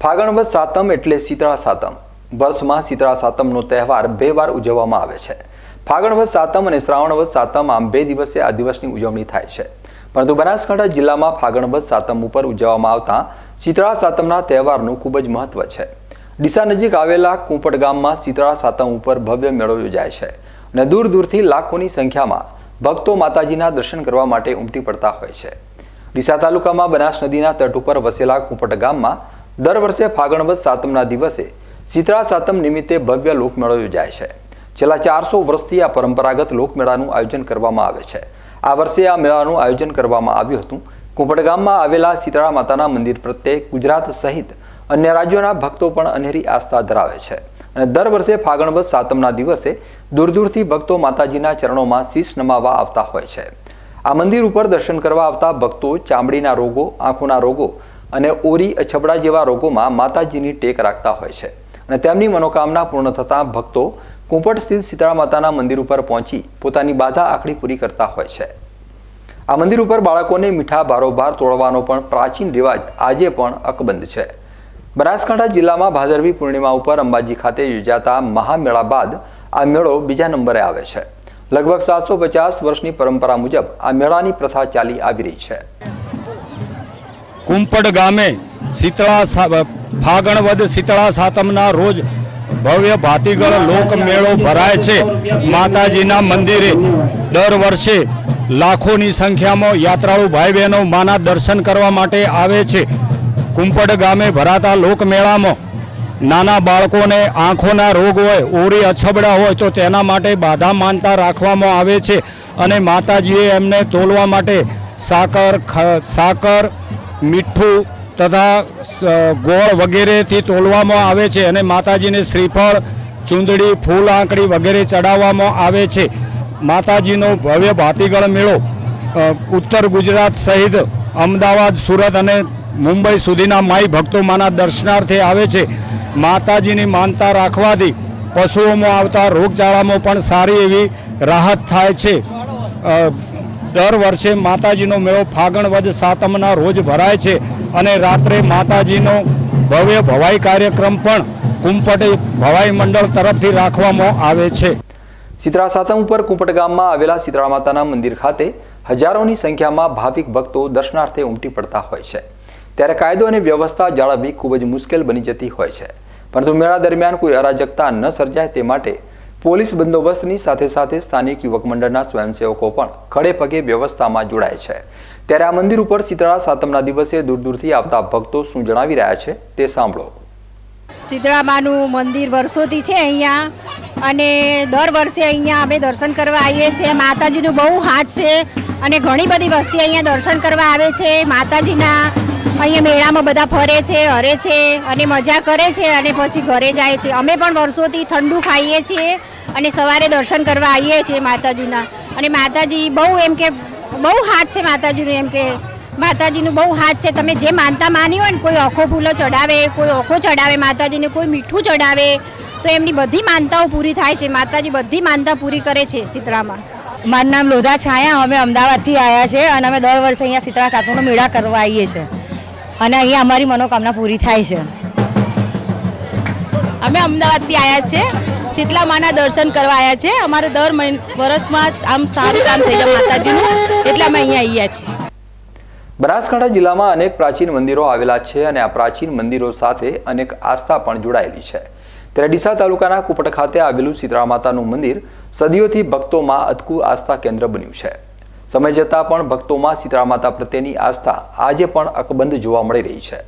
ફાગણ વદ સાતમ એટલે શીતળા સાતમ. વર્ષમાં શીતળા સાતમનો તહેવાર બે વાર ઉજવવામાં આવે છે. ફાગણ વદ સાતમ અને શ્રાવણ વદ સાતમ આમ બે દિવસે આ દિવસની ઉજવણી થાય છે. પરંતુ બનાસકાંઠા જિલ્લામાં ફાગણ વદ સાતમ ઉપર ઉજવવામાં આવતા શીતળા સાતમના તહેવારનું ખૂબ જ મહત્વ છે. ડીસા નજીક આવેલા કુંપટ ગામમાં શીતળા સાતમ ઉપર ભવ્ય મેળો યોજાય છે અને દૂર દૂરથી લાખોની સંખ્યામાં ભક્તો માતાજીના દર્શન કરવા માટે ઉમટી પડતા હોય છે. ડીસા તાલુકામાં બનાસ નદીના તટ ઉપર વસેલા કુંપટ ગામમાં દર વર્ષે ફાગણવદ સાતમના દિવસે શીતળા સાતમ નિમિત્તે ભવ્ય લોકમેળો યોજાય છે. છેલ્લા ચારસો વર્ષથી આ પરંપરાગત લોકમેળાનું આયોજન કરવામાં આવે છે. આ વર્ષે આ મેળાનું આયોજન કરવામાં આવ્યું હતું. કુંપટ ગામમાં આવેલા શીતળા માતાના મંદિર પ્રત્યે ગુજરાત સહિત અન્ય રાજ્યોના ભક્તો પણ અનેરી આસ્થા ધરાવે છે. અને દર વર્ષે ફાગણવદ સાતમના દિવસે દૂર દૂરથી ભક્તો માતાજીના ચરણોમાં શીશ નમાવા આવતા હોય છે. આ મંદિર ઉપર દર્શન કરવા આવતા ભક્તો ચામડીના રોગો, આંખોના રોગો અને ઓરી અછબડા જેવા રોગોમાં માતાજીની ટેક રાખતા હોય છે. અને તેમની મનોકામના પૂર્ણ થતાં ભક્તો કુંપટ સ્થિત શીતળા માતાના મંદિર ઉપર પહોંચી પોતાની બાધા આખડી પૂરી કરતા હોય છે. આ મંદિર ઉપર બાળકોને મીઠા બારોબાર તોડવાનો પણ પ્રાચીન રિવાજ આજે પણ અકબંધ છે. બનાસકાંઠા જિલ્લામાં ભાદરવી પૂર્ણિમા ઉપર અંબાજી ખાતે યોજાતા મહામેળા બાદ આ મેળો બીજા નંબરે આવે છે. લગભગ સાતસો પચાસ વર્ષની પરંપરા મુજબ આ મેળાની પ્રથા ચાલી આવી રહી છે. કુંપડ ગામે શીતળા સા- ફાગણ શીતળા સાતમના રોજ ભવ્ય ભાતીગળ લોકમેળો ભરાય છે. માતાજીના મંદિરે દર વર્ષે લાખોની સંખ્યામાં યાત્રાળુ ભાઈ બહેનો માના દર્શન કરવા માટે આવે છે. કુંપડ ગામે ભરાતા લોકમેળામાં નાના બાળકોને આંખોના રોગ હોય, ઓરી અછબડા હોય તો તેના માટે બાધા માનતા રાખવામાં આવે છે અને માતાજીએ એમને તોલવા માટે સાકર સાકર મીઠું તથા ગોળ વગેરેથી તોલવામાં આવે છે અને માતાજીને શ્રીફળ, ચૂંદડી, ફૂલ આંકડી વગેરે ચડાવવામાં આવે છે. માતાજીનો ભવ્ય ભાતીગળ મેળો ઉત્તર ગુજરાત સહિત અમદાવાદ, સુરત અને મુંબઈ સુધીના માઈ ભક્તોમાંના દર્શનાર્થે આવે છે. માતાજીની માનતા રાખવાથી પશુઓમાં આવતા રોગચાળામાં પણ સારી એવી રાહત થાય છે. દર વર્ષે માતાજીનો મેળો ફાગણ વદ સાતમના રોજ ભરાય છે અને રાત્રે માતાજીનો ભવ્ય ભવાઈ કાર્યક્રમ પણ કુંપટી ભવાઈ મંડળ તરફથી રાખવામાં આવે છે. શીતળા સાતમ ઉપર કુંપટ ગામમાં આવેલા શીતળા માતાના મંદિર ખાતે હજારોની સંખ્યામાં ભાવિક ભક્તો દર્શનાર્થે ઉમટી પડતા હોય છે. ત્યારે કાયદો અને વ્યવસ્થા જાળવવી ખૂબ જ મુશ્કેલ બની જતી હોય છે. પરંતુ મેળા દરમિયાન કોઈ અરાજકતા ન સર્જાય તે માટે પોલીસ બંદોબસ્તની સાથે સાથે સ્થાનિક યુવક મંડળના સ્વયંસેવકો પણ ખડે પગે વ્યવસ્થામાં જોડાય છે. ત્યારે આ મંદિર ઉપર શીતળા સાતમના દિવસે દૂર દૂરથી આવતા ભક્તો શું જણાવી રહ્યા છે તે સાંભળો. શીતળામાનું મંદિર વર્ષોથી છે અહીંયા અને દર વર્ષે અહીંયા અમે દર્શન કરવા આવીએ છીએ. માતાજીનું બહુ હાથ છે અને ઘણી બધી વસ્તી અહીંયા દર્શન કરવા આવે છે. માતાજીના અહીંયા મેળામાં બધા ફરે છે, હરે છે અને મજા કરે છે અને પછી ઘરે જાય છે. અમે પણ વર્ષોથી ઠંડુ ખાઈએ છીએ અને સવારે દર્શન કરવા આવીએ છીએ માતાજીના. અને માતાજી બહુ એમ કે, બહુ હાથ છે માતાજીનું એમ કે, માતાજીનું બહુ હાથ છે. તમે જે માનતા માની હોય ને, કોઈ ઓખો ફૂલો ચડાવે, કોઈ ઓખો ચડાવે, માતાજીને કોઈ મીઠું ચડાવે, તો એમની બધી માનતાઓ પૂરી થાય છે. માતાજી બધી માનતા પૂરી કરે છે શીતળામાં. મારું નામ લોધા છાયા. અમે અમદાવાદથી આવ્યા છે અને અમે દર વર્ષે અહીંયા શીતળા સાતમનો મેળા કરવા આવીએ છીએ. અને અહીંયા અમારી મનોકામના પૂરી થાય છે. અમે અમદાવાદથી આવ્યા છે. શીતલા માના દર્શન કરવા આવ્યા છે અમારે દર મહિન વર્ષમાં આમ સારું કામ થઈ જાય માતાજીનું એટલે અમે અહીંયા આવ્યા છીએ. બનાસકાંઠા જિલ્લામાં અનેક પ્રાચીન મંદિરો આવેલા છે અને આ પ્રાચીન મંદિરો સાથે અનેક આસ્થા પણ જોડાયેલી છે. ત્યારે ડીસા તાલુકાના કુપટ ખાતે આવેલું શીતળા માતાનું મંદિર સદીઓથી ભક્તોમાં અદકુ આસ્થા કેન્દ્ર બન્યું છે. સમય જતાં પણ ભક્તોમાં સીતળા માતા પ્રત્યેની આસ્થા આજે પણ અકબંધ જોવા મળી રહી છે.